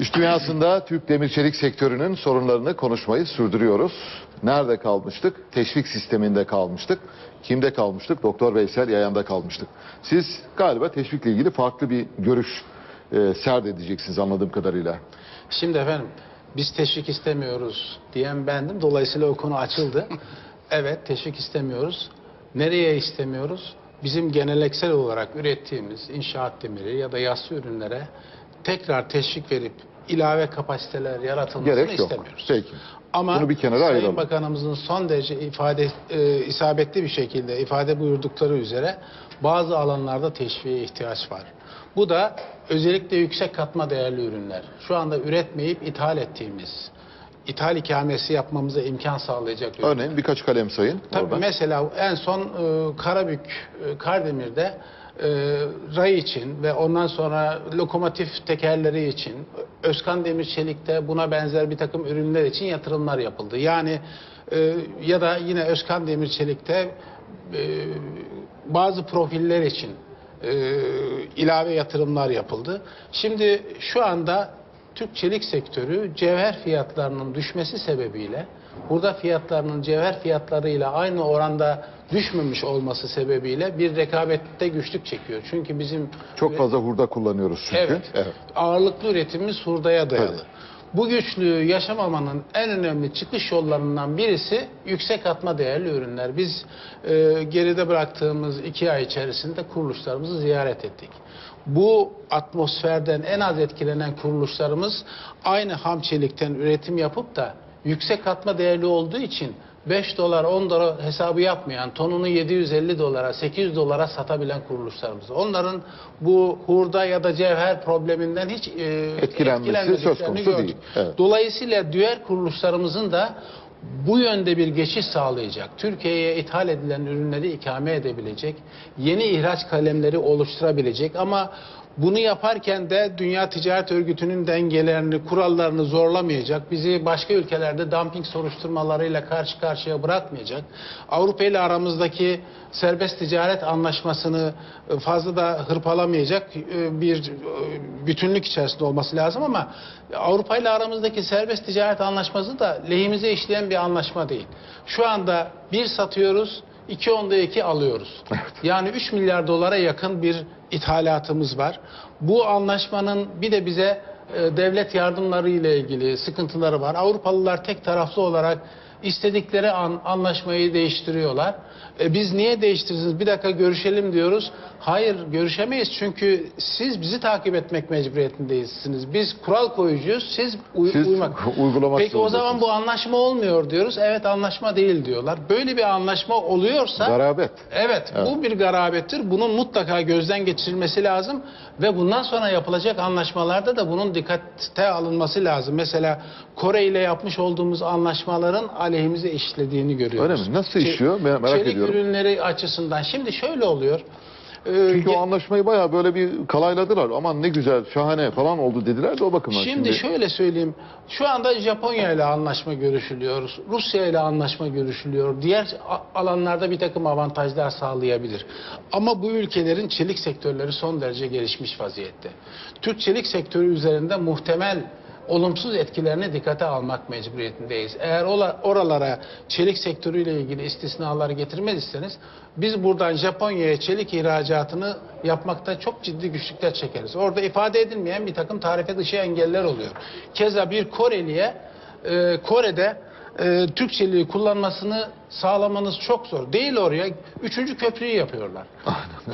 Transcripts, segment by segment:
İş dünyasında Türk demir çelik sektörünün sorunlarını konuşmayı sürdürüyoruz. Nerede kalmıştık? Teşvik sisteminde kalmıştık. Kimde kalmıştık? Doktor Veysel Yayan'da kalmıştık. Siz galiba teşvikle ilgili farklı bir görüş e, serdedeceksiniz anladığım kadarıyla. Şimdi efendim biz teşvik istemiyoruz diyen bendim. Dolayısıyla o konu açıldı. evet teşvik istemiyoruz. Nereye istemiyoruz? Bizim geneleksel olarak ürettiğimiz inşaat demiri ya da yassı ürünlere tekrar teşvik verip ilave kapasiteler yaratılmasını Gerek yok. istemiyoruz. Peki. Ama Bunu bir kenara Sayın ayıralım. Bakanımızın son derece ifade e, isabetli bir şekilde ifade buyurdukları üzere bazı alanlarda teşviğe ihtiyaç var. Bu da özellikle yüksek katma değerli ürünler. Şu anda üretmeyip ithal ettiğimiz, ithal ikamesi yapmamıza imkan sağlayacak ürünler. Örneğin birkaç kalem sayın. Tabii oradan. mesela en son e, Karabük, e, Kardemir'de ray için ve ondan sonra lokomotif tekerleri için, Özkan Demir Çelik'te buna benzer bir takım ürünler için yatırımlar yapıldı. Yani e, ya da yine Özkan Demir Çelik'te e, bazı profiller için e, ilave yatırımlar yapıldı. Şimdi şu anda Türk çelik sektörü cevher fiyatlarının düşmesi sebebiyle burada fiyatlarının cevher fiyatlarıyla aynı oranda düşmemiş olması sebebiyle bir rekabette güçlük çekiyor. Çünkü bizim Çok fazla hurda kullanıyoruz çünkü. Evet. Ağırlıklı üretimimiz hurdaya dayalı. Tabii. Bu güçlüğü yaşamamanın en önemli çıkış yollarından birisi yüksek katma değerli ürünler. Biz e, geride bıraktığımız iki ay içerisinde kuruluşlarımızı ziyaret ettik. Bu atmosferden en az etkilenen kuruluşlarımız aynı ham çelikten üretim yapıp da yüksek katma değerli olduğu için 5 dolar 10 dolar hesabı yapmayan tonunu 750 dolara 800 dolara satabilen kuruluşlarımız. Onların bu hurda ya da cevher probleminden hiç e, Etkilenmesi söz konusu değil. Evet. Dolayısıyla diğer kuruluşlarımızın da bu yönde bir geçiş sağlayacak, Türkiye'ye ithal edilen ürünleri ikame edebilecek, yeni ihraç kalemleri oluşturabilecek ama bunu yaparken de Dünya Ticaret Örgütü'nün dengelerini, kurallarını zorlamayacak, bizi başka ülkelerde dumping soruşturmalarıyla karşı karşıya bırakmayacak, Avrupa ile aramızdaki serbest ticaret anlaşmasını e, fazla da hırpalamayacak e, bir e, bütünlük içerisinde olması lazım ama Avrupa ile aramızdaki serbest ticaret anlaşması da lehimize işleyen bir anlaşma değil. Şu anda bir satıyoruz, iki onda iki alıyoruz. Yani 3 milyar dolara yakın bir ithalatımız var. Bu anlaşmanın bir de bize e, devlet yardımları ile ilgili sıkıntıları var. Avrupalılar tek taraflı olarak istedikleri an, anlaşmayı değiştiriyorlar. E, biz niye değiştirirsiniz? Bir dakika görüşelim diyoruz. Hayır görüşemeyiz çünkü siz bizi takip etmek mecburiyetindesiniz. Biz kural koyucuyuz, siz, uy- Siz uymak. uygulamak Peki o zaman bu anlaşma olmuyor diyoruz. Evet anlaşma değil diyorlar. Böyle bir anlaşma oluyorsa Garabet. Evet, Evet. bu bir garabettir. Bunun mutlaka gözden geçirilmesi lazım ve bundan sonra yapılacak anlaşmalarda da bunun dikkate alınması lazım. Mesela Kore ile yapmış olduğumuz anlaşmaların aleyhimize işlediğini görüyoruz. Öyle mi? Nasıl işliyor? Merak ediyorum. Ürünleri açısından. Şimdi şöyle oluyor. Ee, Çünkü o anlaşmayı bayağı böyle bir kalayladılar. Aman ne güzel, şahane falan oldu dediler de o bakımdan. Şimdi, şöyle söyleyeyim. Şu anda Japonya ile anlaşma görüşülüyor. Rusya ile anlaşma görüşülüyor. Diğer alanlarda bir takım avantajlar sağlayabilir. Ama bu ülkelerin çelik sektörleri son derece gelişmiş vaziyette. Türk çelik sektörü üzerinde muhtemel olumsuz etkilerini dikkate almak mecburiyetindeyiz. Eğer oralara çelik sektörüyle ilgili istisnaları getirmezseniz biz buradan Japonya'ya çelik ihracatını yapmakta çok ciddi güçlükler çekeriz. Orada ifade edilmeyen bir takım tarife dışı engeller oluyor. Keza bir Koreli'ye e, Kore'de e, Türk çeliği kullanmasını sağlamanız çok zor. Değil oraya üçüncü köprüyü yapıyorlar.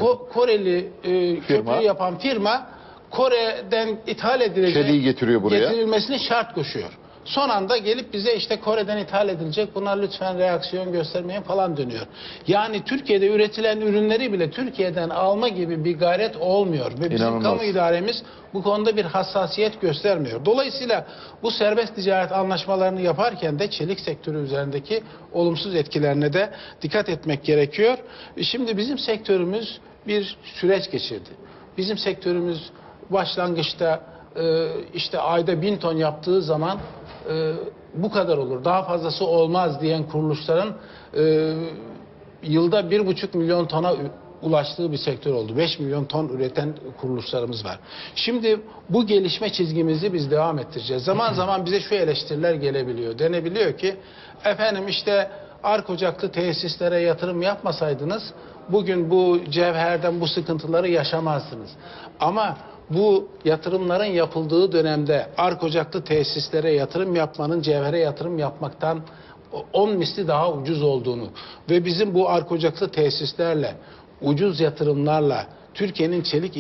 Ko- Koreli e, köprüyü yapan firma Kore'den ithal edilecek Çeliği getiriyor buraya. getirilmesini şart koşuyor. Son anda gelip bize işte Kore'den ithal edilecek buna lütfen reaksiyon göstermeyin falan dönüyor. Yani Türkiye'de üretilen ürünleri bile Türkiye'den alma gibi bir gayret olmuyor. Ve bizim İnanılmaz. kamu idaremiz bu konuda bir hassasiyet göstermiyor. Dolayısıyla bu serbest ticaret anlaşmalarını yaparken de çelik sektörü üzerindeki olumsuz etkilerine de dikkat etmek gerekiyor. Şimdi bizim sektörümüz bir süreç geçirdi. Bizim sektörümüz başlangıçta e, işte ayda bin ton yaptığı zaman e, bu kadar olur daha fazlası olmaz diyen kuruluşların e, yılda bir buçuk milyon tona ulaştığı bir sektör oldu. 5 milyon ton üreten kuruluşlarımız var. Şimdi bu gelişme çizgimizi biz devam ettireceğiz. Zaman zaman bize şu eleştiriler gelebiliyor. Denebiliyor ki efendim işte ark ocaklı tesislere yatırım yapmasaydınız bugün bu cevherden bu sıkıntıları yaşamazdınız. Ama bu yatırımların yapıldığı dönemde ark ocaklı tesislere yatırım yapmanın cevhere yatırım yapmaktan 10 misli daha ucuz olduğunu ve bizim bu ark ocaklı tesislerle ucuz yatırımlarla Türkiye'nin çelik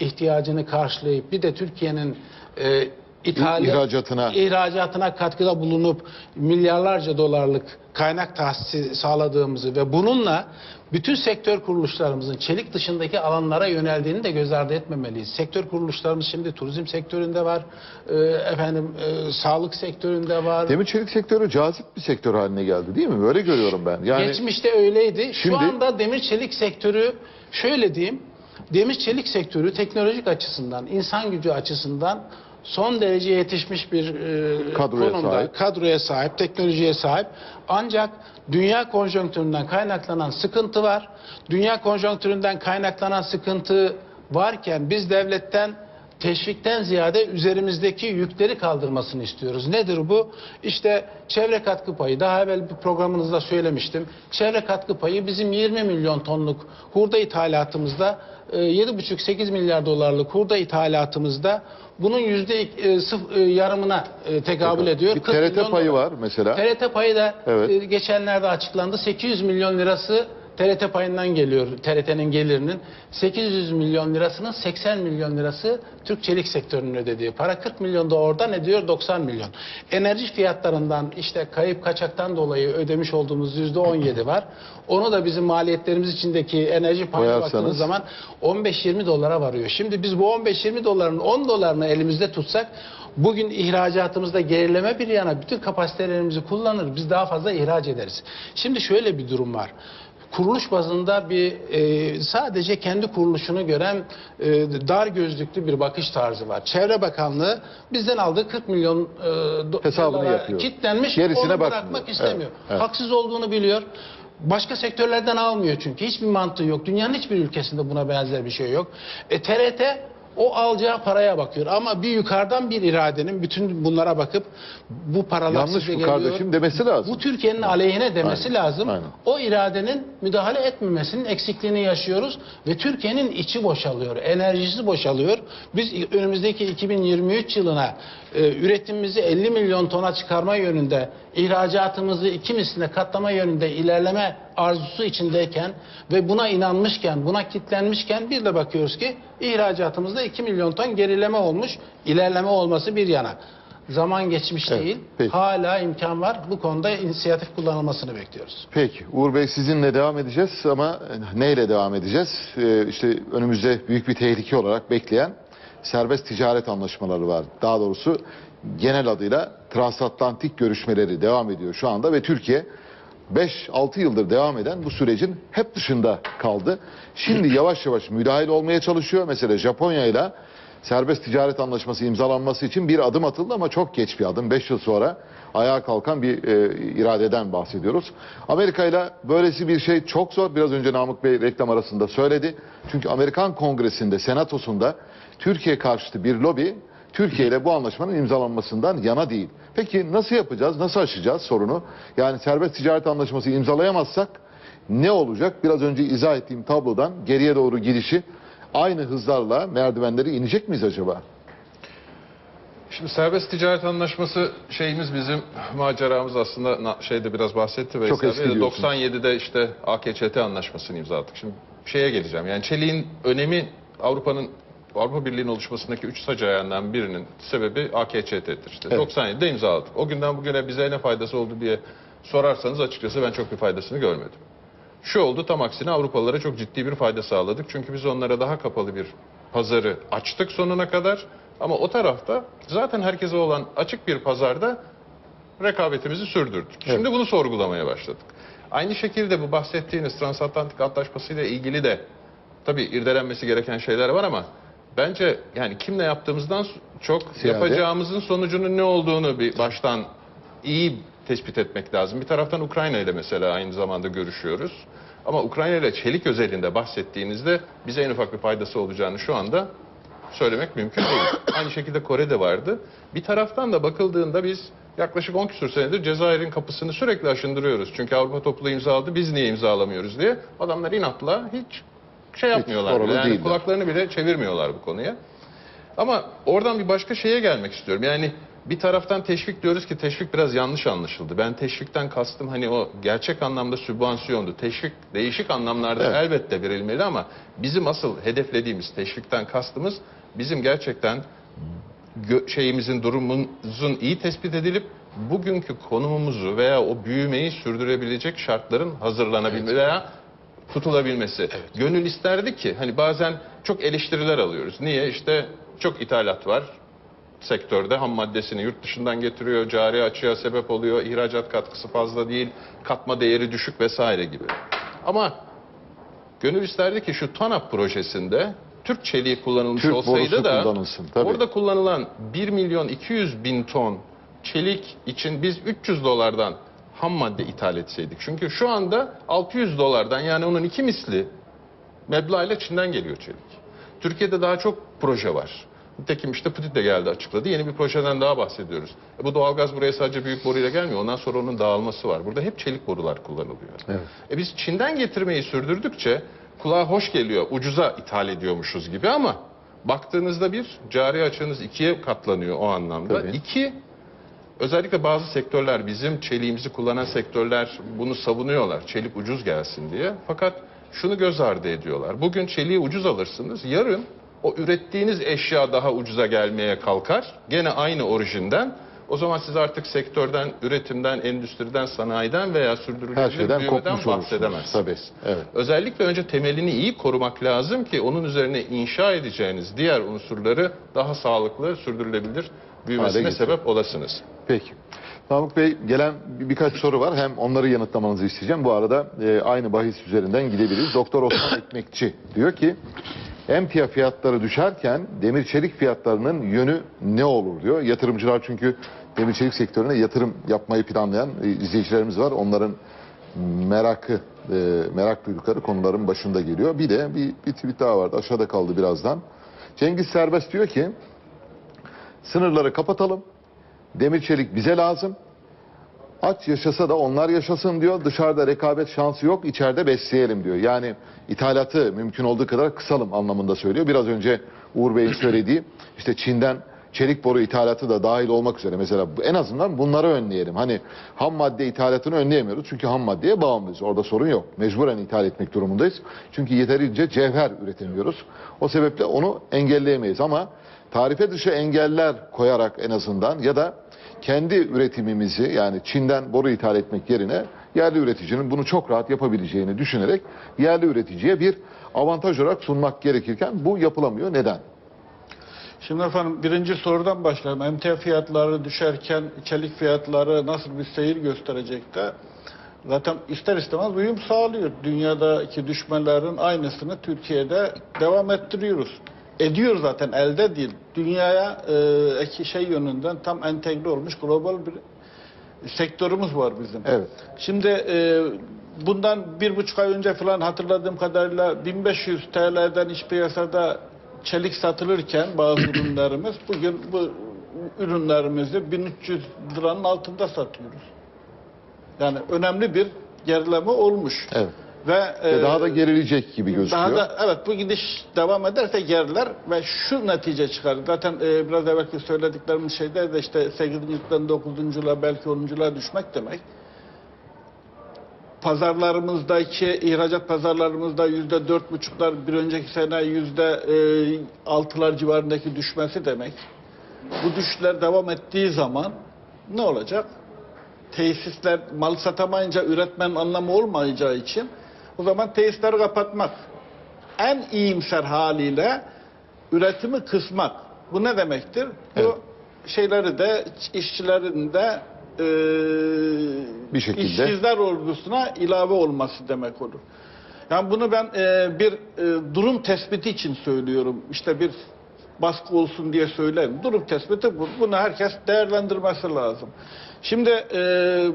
ihtiyacını karşılayıp bir de Türkiye'nin e, ithal- İhracatına. ihracatına katkıda bulunup milyarlarca dolarlık kaynak tahsisi sağladığımızı ve bununla bütün sektör kuruluşlarımızın çelik dışındaki alanlara yöneldiğini de göz ardı etmemeliyiz. Sektör kuruluşlarımız şimdi turizm sektöründe var, e, efendim e, sağlık sektöründe var. Demir çelik sektörü cazip bir sektör haline geldi değil mi? Böyle görüyorum ben. Yani Geçmişte öyleydi. Şu Şimdi- anda demir çelik sektörü şöyle diyeyim. Demir çelik sektörü teknolojik açısından, insan gücü açısından son derece yetişmiş bir e, Kadroya konumda, sahip. kadroya sahip, teknolojiye sahip. Ancak dünya konjonktüründen kaynaklanan sıkıntı var. Dünya konjonktüründen kaynaklanan sıkıntı varken biz devletten teşvikten ziyade üzerimizdeki yükleri kaldırmasını istiyoruz. Nedir bu? İşte çevre katkı payı. Daha evvel bir programınızda söylemiştim. Çevre katkı payı bizim 20 milyon tonluk hurda ithalatımızda 7,5-8 milyar dolarlık hurda ithalatımızda bunun yüzde e, e, yarımına e, tekabül ediyor. bir 40 TRT payı dolar. var mesela. TRT payı da Evet. e, geçenlerde açıklandı. 800 milyon lirası TRT payından geliyor. TRT'nin gelirinin 800 milyon lirasının 80 milyon lirası Türk çelik sektörünün ödediği para. 40 milyon da oradan ediyor 90 milyon. Enerji fiyatlarından işte kayıp kaçaktan dolayı ödemiş olduğumuz yüzde 17 var. Onu da bizim maliyetlerimiz içindeki enerji payına baktığınız zaman 15-20 dolara varıyor. Şimdi biz bu 15-20 doların 10 dolarını elimizde tutsak bugün ihracatımızda gerileme bir yana bütün kapasitelerimizi kullanır. Biz daha fazla ihraç ederiz. Şimdi şöyle bir durum var. Kuruluş bazında bir e, sadece kendi kuruluşunu gören e, dar gözlüklü bir bakış tarzı var. Çevre Bakanlığı bizden aldığı 40 milyon e, Hesabını yapıyor. kitlenmiş. Gerisine onu bakmıyor. bırakmak istemiyor. Evet, evet. Haksız olduğunu biliyor. Başka sektörlerden almıyor çünkü. Hiçbir mantığı yok. Dünyanın hiçbir ülkesinde buna benzer bir şey yok. E, TRT o alacağı paraya bakıyor. Ama bir yukarıdan bir iradenin bütün bunlara bakıp bu paralar Yanlış size bu geliyor. kardeşim demesi lazım. Bu Türkiye'nin aleyhine demesi Aynen, lazım. aynen. O iradenin müdahale etmemesinin eksikliğini yaşıyoruz ve Türkiye'nin içi boşalıyor, enerjisi boşalıyor. Biz önümüzdeki 2023 yılına e, üretimimizi 50 milyon tona çıkarma yönünde, ihracatımızı iki misline katlama yönünde ilerleme arzusu içindeyken ve buna inanmışken, buna kitlenmişken bir de bakıyoruz ki ihracatımızda 2 milyon ton gerileme olmuş, ilerleme olması bir yana. Zaman geçmiş Evet, değil, peki. hala imkan var. Bu konuda inisiyatif kullanılmasını bekliyoruz. Peki Uğur Bey sizinle devam edeceğiz ama neyle devam edeceğiz? Ee, işte önümüzde büyük bir tehlike olarak bekleyen serbest ticaret anlaşmaları var. Daha doğrusu genel adıyla transatlantik görüşmeleri devam ediyor şu anda ve Türkiye 5-6 yıldır devam eden bu sürecin hep dışında kaldı. Şimdi yavaş yavaş müdahil olmaya çalışıyor. Mesela Japonya ile serbest ticaret anlaşması imzalanması için bir adım atıldı ama çok geç bir adım. 5 yıl sonra ayağa kalkan bir e, iradeden bahsediyoruz. Amerika ile böylesi bir şey çok zor. Biraz önce Namık Bey reklam arasında söyledi. Çünkü Amerikan Kongresi'nde, Senatosu'nda Türkiye karşıtı bir lobi Türkiye ile bu anlaşmanın imzalanmasından yana değil. Peki nasıl yapacağız, nasıl aşacağız sorunu? Yani serbest ticaret anlaşması imzalayamazsak ne olacak? Biraz önce izah ettiğim tablodan geriye doğru gidişi aynı hızlarla merdivenleri inecek miyiz acaba? Şimdi serbest ticaret anlaşması şeyimiz bizim maceramız aslında şeyde biraz bahsetti Çok eski Bey de diyorsun. 97'de işte AKÇT anlaşmasını imzaladık. Şimdi şeye geleceğim. Yani çeliğin önemi Avrupa'nın Avrupa Birliği'nin oluşmasındaki üç sac ayağından birinin sebebi AKÇT'dir. İşte Evet. 97'de imzaladık. O günden bugüne bize ne faydası oldu diye sorarsanız açıkçası ben çok bir faydasını görmedim. Şu oldu tam aksine Avrupalılara çok ciddi bir fayda sağladık. Çünkü biz onlara daha kapalı bir pazarı açtık sonuna kadar. Ama o tarafta zaten herkese olan açık bir pazarda rekabetimizi sürdürdük. Şimdi bunu sorgulamaya başladık. Aynı şekilde bu bahsettiğiniz transatlantik antlaşmasıyla ilgili de tabii irdelenmesi gereken şeyler var ama bence yani kimle yaptığımızdan çok Ziyade- yapacağımızın sonucunun ne olduğunu bir baştan iyi tespit etmek lazım. Bir taraftan Ukrayna ile mesela aynı zamanda görüşüyoruz. Ama Ukrayna ile çelik özelinde bahsettiğinizde bize en ufak bir faydası olacağını şu anda söylemek mümkün değil. Aynı şekilde Kore'de vardı. Bir taraftan da bakıldığında biz yaklaşık 10 küsur senedir Cezayir'in kapısını sürekli aşındırıyoruz. Çünkü Avrupa topluluğu imzaladı biz niye imzalamıyoruz diye. Adamlar inatla hiç şey yapmıyorlar bile. Yani değiller. kulaklarını bile çevirmiyorlar bu konuya. Ama oradan bir başka şeye gelmek istiyorum. Yani bir taraftan teşvik diyoruz ki teşvik biraz yanlış anlaşıldı. Ben teşvikten kastım hani o gerçek anlamda sübvansiyondu. Teşvik değişik anlamlarda Evet. elbette verilmeli ama bizim asıl hedeflediğimiz teşvikten kastımız bizim gerçekten şeyimizin durumumuzun iyi tespit edilip bugünkü konumumuzu veya o büyümeyi sürdürebilecek şartların hazırlanabilmesi veya tutulabilmesi. Gönül isterdi ki hani bazen çok eleştiriler alıyoruz. Niye? İşte çok ithalat var sektörde ham maddesini yurt dışından getiriyor, cari açığa sebep oluyor, ihracat katkısı fazla değil, katma değeri düşük vesaire gibi. Ama gönül isterdi ki şu TANAP projesinde Türk çeliği kullanılmış Türk olsaydı da tabii. orada kullanılan 1 milyon 200 bin ton çelik için biz 300 dolardan ham madde ithal etseydik. Çünkü şu anda 600 dolardan yani onun iki misli meblağıyla Çin'den geliyor çelik. Türkiye'de daha çok proje var. Nitekim işte Putin de geldi açıkladı. Yeni bir projeden daha bahsediyoruz. E bu doğalgaz buraya sadece büyük boruyla gelmiyor. Ondan sonra onun dağılması var. Burada hep çelik borular kullanılıyor. Evet. E biz Çin'den getirmeyi sürdürdükçe kulağa hoş geliyor. Ucuza ithal ediyormuşuz gibi ama baktığınızda bir cari açığınız ikiye katlanıyor o anlamda. Tabii. İki özellikle bazı sektörler bizim çeliğimizi kullanan sektörler bunu savunuyorlar. Çelik ucuz gelsin diye. Fakat şunu göz ardı ediyorlar. Bugün çeliği ucuz alırsınız. Yarın o ürettiğiniz eşya daha ucuza gelmeye kalkar. Gene aynı orijinden. O zaman siz artık sektörden, üretimden, endüstriden, sanayiden veya sürdürülebilir büyümeden bahsedemezsiniz. Tabii. Evet. Özellikle önce temelini iyi korumak lazım ki onun üzerine inşa edeceğiniz diğer unsurları daha sağlıklı, sürdürülebilir büyümesine sebep olasınız. Peki. Namık Bey gelen bir- birkaç soru var. Hem onları yanıtlamanızı isteyeceğim. Bu arada e, aynı bahis üzerinden gidebiliriz. Doktor Osman Ekmekçi diyor ki emtia fiyatları düşerken demir çelik fiyatlarının yönü ne olur diyor. Yatırımcılar çünkü demir çelik sektörüne yatırım yapmayı planlayan e, izleyicilerimiz var. Onların merakı, e, merak duydukları konuların başında geliyor. Bir de bir, bir tweet daha vardı. Aşağıda kaldı birazdan. Cengiz Serbest diyor ki sınırları kapatalım. Demir çelik bize lazım. Aç yaşasa da onlar yaşasın diyor. Dışarıda rekabet şansı yok. içeride besleyelim diyor. Yani ithalatı mümkün olduğu kadar kısalım anlamında söylüyor. Biraz önce Uğur Bey'in söylediği işte Çin'den çelik boru ithalatı da dahil olmak üzere mesela en azından bunları önleyelim. Hani ham madde ithalatını önleyemiyoruz çünkü ham maddeye bağımlıyız. Orada sorun yok. Mecburen ithal etmek durumundayız. Çünkü yeterince cevher üretemiyoruz. O sebeple onu engelleyemeyiz ama tarife dışı engeller koyarak en azından ya da kendi üretimimizi yani Çin'den boru ithal etmek yerine yerli üreticinin bunu çok rahat yapabileceğini düşünerek yerli üreticiye bir avantaj olarak sunmak gerekirken bu yapılamıyor. Neden? Şimdi efendim birinci sorudan başlayalım. Emtia fiyatları düşerken çelik fiyatları nasıl bir seyir gösterecek de zaten ister istemez uyum sağlıyor. Dünyadaki düşmelerin aynısını Türkiye'de devam ettiriyoruz. Ediyor zaten elde değil. Dünyaya e, şey yönünden tam entegre olmuş global bir sektörümüz var bizim. Evet. Şimdi e, bundan bir buçuk ay önce falan hatırladığım kadarıyla 1500 TL'den iç piyasada çelik satılırken bazı ürünlerimiz bugün bu ürünlerimizi 1300 liranın altında satıyoruz. Yani önemli bir gerileme olmuş. Evet. Ve, Ve e, daha da gerilecek gibi gözüküyor. daha da evet bu gidiş devam ederse geriler ve şu netice çıkar. Zaten e, biraz evvelki söylediklerim şeyde de işte 8.den 9.la belki 10.la düşmek demek. Pazarlarımızdaki ihracat pazarlarımızda yüzde dört buçuklar bir önceki sene yüzde e, altılar civarındaki düşmesi demek. Bu düşüşler devam ettiği zaman ne olacak? tesisler mal satamayınca üretmenin anlamı olmayacağı için o zaman tesisleri kapatmak. En iyimser haliyle üretimi kısmak. Bu ne demektir? Bu Evet. şeyleri de işçilerin de e, Bir şekilde. işsizler ordusuna ilave olması demek olur. Yani bunu ben e, bir e, durum tespiti için söylüyorum. İşte bir baskı olsun diye söylerim. Durum tespiti bu. Bunu herkes değerlendirmesi lazım. Şimdi e,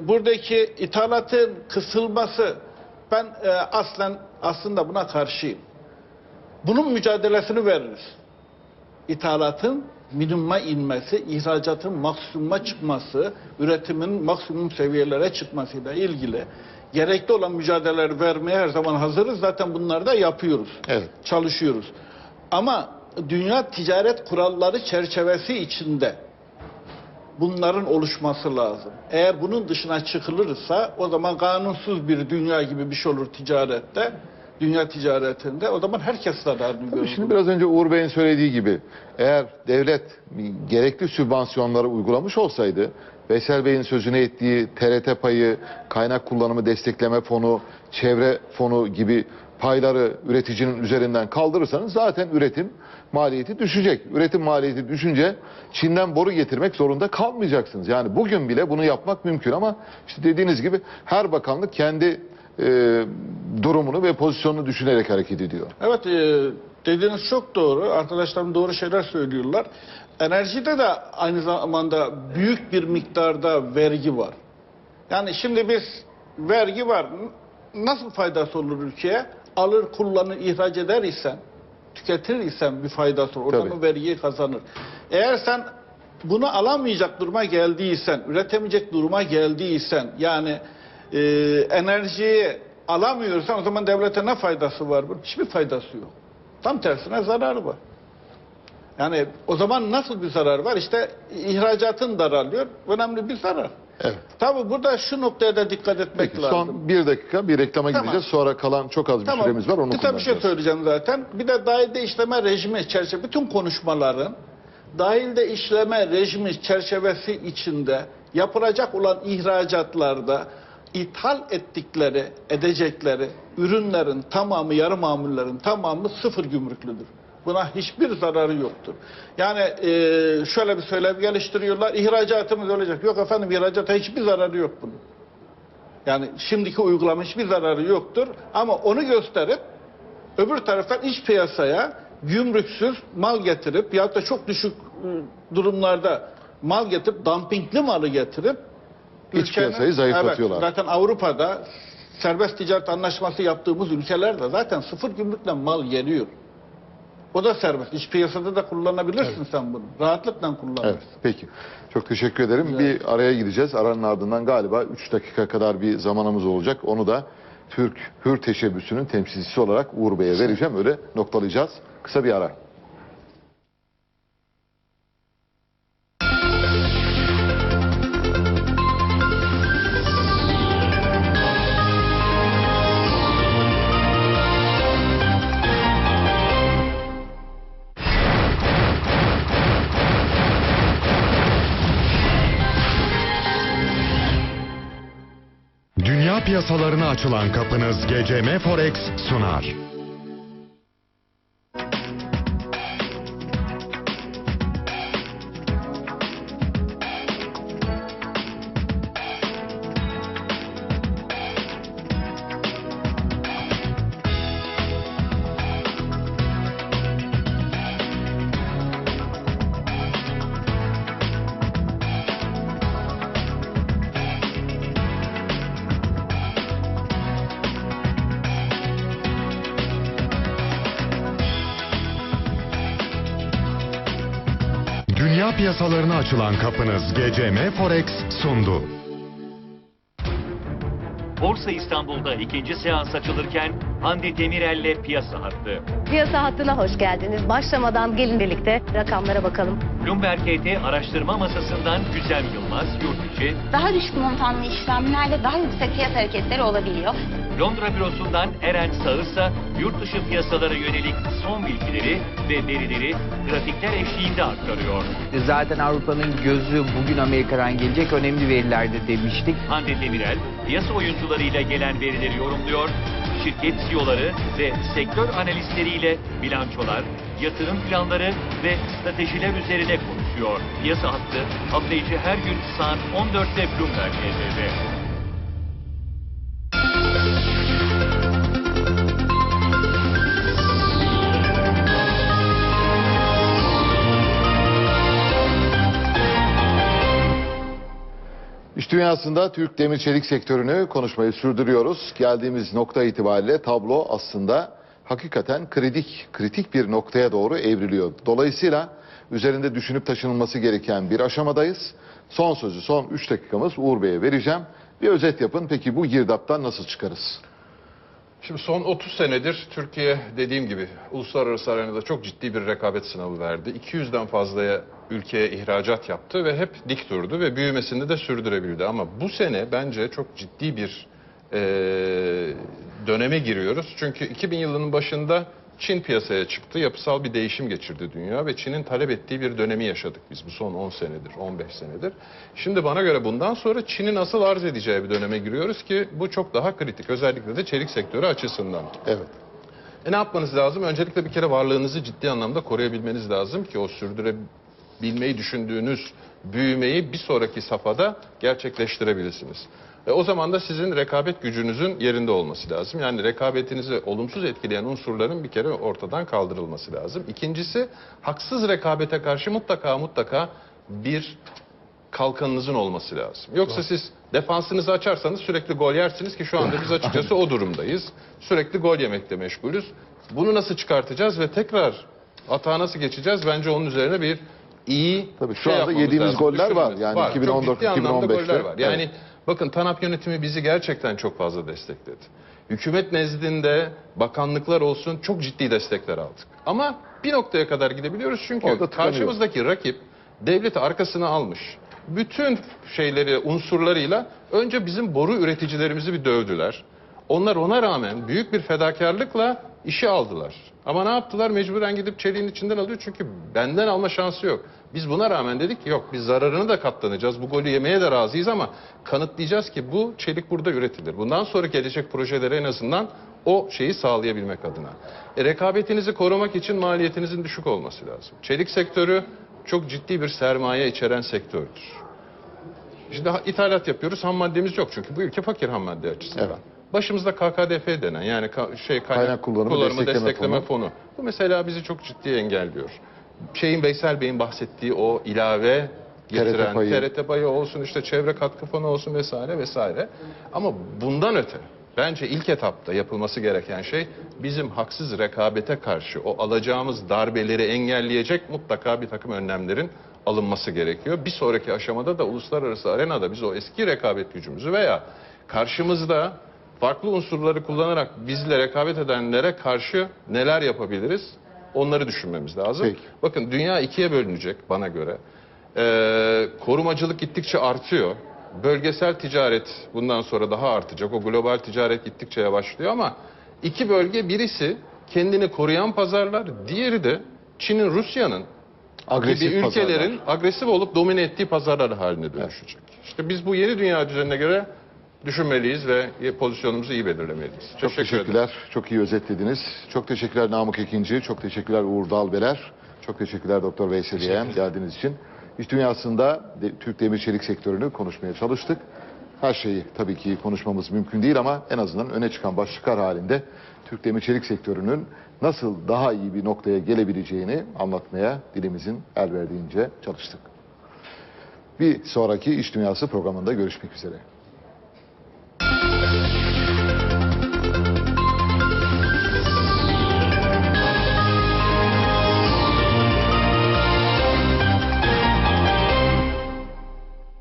buradaki ithalatın kısılması ben e, aslen aslında buna karşıyım. Bunun mücadelesini veririz. İthalatın minimuma inmesi, ihracatın maksimuma çıkması, üretimin maksimum seviyelere çıkmasıyla ilgili gerekli olan mücadeleleri vermeye her zaman hazırız. Zaten bunları da yapıyoruz. Evet. Çalışıyoruz. Ama dünya ticaret kuralları çerçevesi içinde bunların oluşması lazım. Eğer bunun dışına çıkılırsa o zaman kanunsuz bir dünya gibi bir şey olur ticarette. Dünya ticaretinde o zaman herkes zararını görür. Şimdi biraz önce Uğur Bey'in söylediği gibi eğer devlet gerekli sübvansiyonları uygulamış olsaydı Veysel Bey'in sözüne ettiği TRT payı, kaynak kullanımı destekleme fonu, çevre fonu gibi payları üreticinin üzerinden kaldırırsanız zaten üretim maliyeti düşecek. Üretim maliyeti düşünce Çin'den boru getirmek zorunda kalmayacaksınız. Yani bugün bile bunu yapmak mümkün ama işte dediğiniz gibi her bakanlık kendi e, durumunu ve pozisyonunu düşünerek hareket ediyor. Evet e, dediğiniz çok doğru. Arkadaşlarım doğru şeyler söylüyorlar. Enerjide de aynı zamanda büyük bir miktarda vergi var. Yani şimdi biz vergi var. Nasıl faydası olur ülkeye? Alır, kullanır, ihraç eder isen, tüketir isen bir faydası olur. Oradan Tabii. o vergiyi kazanır. Eğer sen bunu alamayacak duruma geldiysen, üretemeyecek duruma geldiysen, yani e, enerjiyi alamıyorsan o zaman devlete ne faydası var bunun? Hiçbir faydası yok. Tam tersine zararı var. Yani o zaman nasıl bir zarar var? İşte ihracatın daralıyor. Önemli bir zarar. Evet. Tabii burada şu noktaya da dikkat etmek Peki lazım. son bir dakika bir reklama Tamam. gideceğiz. Sonra kalan çok az bir Tamam. süremiz var onu Kısa bir şey söyleyeceğim zaten. Bir de dahilde işleme rejimi çerçeve bütün konuşmaların dahilde işleme rejimi çerçevesi içinde yapılacak olan ihracatlarda ithal ettikleri, edecekleri ürünlerin tamamı, yarı mamullerin tamamı sıfır gümrüklüdür. Buna hiçbir zararı yoktur. Yani e, şöyle bir söylem geliştiriyorlar. İhracatımız olacak. Yok efendim ihracata hiçbir zararı yok bunun. Yani şimdiki uygulama hiçbir zararı yoktur. Ama onu gösterip öbür taraftan iç piyasaya gümrüksüz mal getirip ya da çok düşük ıı, durumlarda mal getirip dumpingli malı getirip İç ülkenin- piyasayı zayıflatıyorlar. Evet, zaten Avrupa'da serbest ticaret anlaşması yaptığımız ülkelerde zaten sıfır gümrükle mal geliyor. O da serbest. İç piyasada da kullanabilirsin sen bunu. Rahatlıkla kullanırsın. Evet peki. Çok teşekkür ederim. Bir araya gideceğiz. Aranın ardından galiba 3 dakika kadar bir zamanımız olacak. Onu da Türk Hür Teşebbüsü'nün temsilcisi olarak Uğur Bey'e vereceğim. Öyle noktalayacağız. Kısa bir ara. Piyasalarına açılan kapınız GCM Forex sunar. Dünya piyasalarına açılan kapınız GCM Forex sundu. Borsa İstanbul'da ikinci seans açılırken Hande Demirel'le piyasa hattı. Piyasa hattına hoş geldiniz. Başlamadan gelin birlikte rakamlara bakalım. Bloomberg HT araştırma masasından Güzem Yılmaz, yurt içi, daha düşük montanlı işlemlerle daha yüksek fiyat hareketleri olabiliyor. Londra bürosundan Eren Sağırsa yurt dışı piyasalara yönelik son bilgileri ve verileri grafikler eşliğinde aktarıyor. Zaten Avrupa'nın gözü bugün Amerika'dan gelecek önemli verilerde demiştik. Hande Demirel piyasa oyuncularıyla gelen verileri yorumluyor, şirket CEO'ları ve sektör analistleriyle bilançolar, yatırım planları ve stratejiler üzerine konuşuyor. Piyasa hattı hafta içi her gün saat 14'te Bloomberg HT'de. Dünyasında Türk demir çelik sektörünü konuşmayı sürdürüyoruz. Geldiğimiz nokta itibariyle tablo aslında hakikaten kritik, kritik bir noktaya doğru evriliyor. Dolayısıyla üzerinde düşünüp taşınılması gereken bir aşamadayız. Son sözü son 3 dakikamız Uğur Bey'e vereceğim. Bir özet yapın. Peki bu girdaptan nasıl çıkarız? Şimdi son 30 senedir Türkiye dediğim gibi uluslararası arenada çok ciddi bir rekabet sınavı verdi. 200'den fazlaya ülkeye ihracat yaptı ve hep dik durdu ve büyümesini de sürdürebildi. Ama bu sene bence çok ciddi bir eee, döneme giriyoruz. Çünkü 2000 yılının başında Çin piyasaya çıktı. Yapısal bir değişim geçirdi dünya ve Çin'in talep ettiği bir dönemi yaşadık biz bu son 10 senedir, 15 senedir. Şimdi bana göre bundan sonra Çin'in asıl arz edeceği bir döneme giriyoruz ki bu çok daha kritik. Özellikle de çelik sektörü açısından. Evet. E ne yapmanız lazım? Öncelikle bir kere varlığınızı ciddi anlamda koruyabilmeniz lazım ki o sürdürebilmeyi düşündüğünüz büyümeyi bir sonraki safhada gerçekleştirebilirsiniz. E o zaman da sizin rekabet gücünüzün yerinde olması lazım. Yani rekabetinizi olumsuz etkileyen unsurların bir kere ortadan kaldırılması lazım. İkincisi haksız rekabete karşı mutlaka mutlaka bir kalkanınızın olması lazım. Yoksa siz defansınızı açarsanız sürekli gol yersiniz ki şu anda biz açıkçası o durumdayız. Sürekli gol yemekle meşgulüz. Bunu nasıl çıkartacağız ve tekrar atağa nasıl geçeceğiz? Bence onun üzerine bir iyi Tabii şu şey anda yediğimiz lazım, goller var. Yani Var. Çok 2014, ciddi anlamda 2015'te. goller var. Yani Evet. bakın TANAP yönetimi bizi gerçekten çok fazla destekledi. Hükümet nezdinde bakanlıklar olsun çok ciddi destekler aldık. Ama bir noktaya kadar gidebiliyoruz çünkü karşımızdaki rakip devleti arkasına almış. Bütün şeyleri, unsurlarıyla önce bizim boru üreticilerimizi bir dövdüler. Onlar ona rağmen büyük bir fedakarlıkla işi aldılar. Ama ne yaptılar? Mecburen gidip çeliğin içinden alıyor çünkü benden alma şansı yok. Biz buna rağmen dedik ki yok biz zararını da katlanacağız. Bu golü yemeye de razıyız ama kanıtlayacağız ki bu çelik burada üretilir. Bundan sonra gelecek projelere en azından o şeyi sağlayabilmek adına. E, rekabetinizi korumak için maliyetinizin düşük olması lazım. Çelik sektörü çok ciddi bir sermaye içeren sektördür. Şimdi ha- ithalat yapıyoruz, ham maddemiz yok çünkü bu ülke fakir ham madde açısından. Evet. Başımızda KKDF denen yani ka- şey kaynak, Kaynak kullanımı kullanımı destekleme destekleme, fonu. fonu. Bu mesela bizi çok ciddi engelliyor. Şeyin Veysel Bey'in bahsettiği o ilave getiren payı. TRT payı olsun işte çevre katkı fonu olsun vesaire vesaire. Ama bundan öte bence ilk etapta yapılması gereken şey bizim haksız rekabete karşı o alacağımız darbeleri engelleyecek mutlaka bir takım önlemlerin alınması gerekiyor. Bir sonraki aşamada da uluslararası arenada biz o eski rekabet gücümüzü veya karşımızda farklı unsurları kullanarak bizle rekabet edenlere karşı neler yapabiliriz? Onları düşünmemiz lazım. Peki. Bakın dünya ikiye bölünecek bana göre. Ee, korumacılık gittikçe artıyor. Bölgesel ticaret bundan sonra daha artacak. O global ticaret gittikçe yavaşlıyor ama iki bölge birisi kendini koruyan pazarlar, diğeri de Çin'in, Rusya'nın Agresif gibi ülkelerin pazarlar. agresif olup domine ettiği pazarlar haline dönüşecek. İşte biz bu yeni dünya düzenine göre düşünmeliyiz ve pozisyonumuzu iyi belirlemeliyiz. Çok Teşekkür ederim. teşekkürler. Çok iyi özetlediniz. Çok teşekkürler Namık Ekinci. Çok teşekkürler Uğur Dalbeler. Çok teşekkürler Doktor Veysel Yeğen geldiğiniz için. İş dünyasında de- Türk demir çelik sektörünü konuşmaya çalıştık. Her şeyi tabii ki konuşmamız mümkün değil ama en azından öne çıkan başlıklar halinde Türk demir çelik sektörünün nasıl daha iyi bir noktaya gelebileceğini anlatmaya dilimizin el verdiğince çalıştık. Bir sonraki İş Dünyası programında görüşmek üzere.